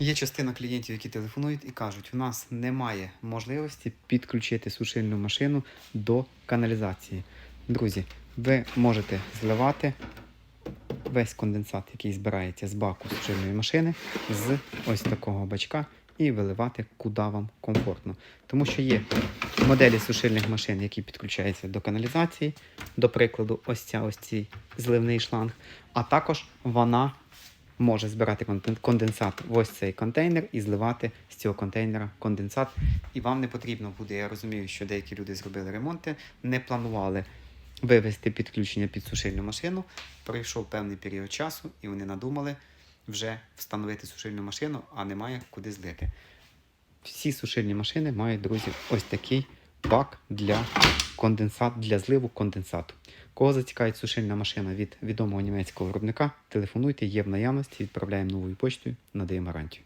Є частина клієнтів, які телефонують і кажуть, у нас немає можливості підключити сушильну машину до каналізації. Друзі, ви можете зливати весь конденсат, який збирається з баку сушильної машини, з ось такого бачка і виливати куди вам комфортно. Тому що є моделі сушильних машин, які підключаються до каналізації, до прикладу, ось ця ось цей зливний шланг, а також вона може збирати конденсат в ось цей контейнер і зливати з цього контейнера конденсат. І вам не потрібно буде. Я розумію, що деякі люди зробили ремонти, не планували вивести підключення під сушильну машину. Пройшов певний період часу, і вони надумали вже встановити сушильну машину, а немає куди злити. Всі сушильні машини мають, друзі, ось такий бак для конденсат, для зливу конденсату. Кого зацікавить сушильна машина від відомого німецького виробника, телефонуйте, є в наявності, відправляємо новою почтою, надаємо гарантію.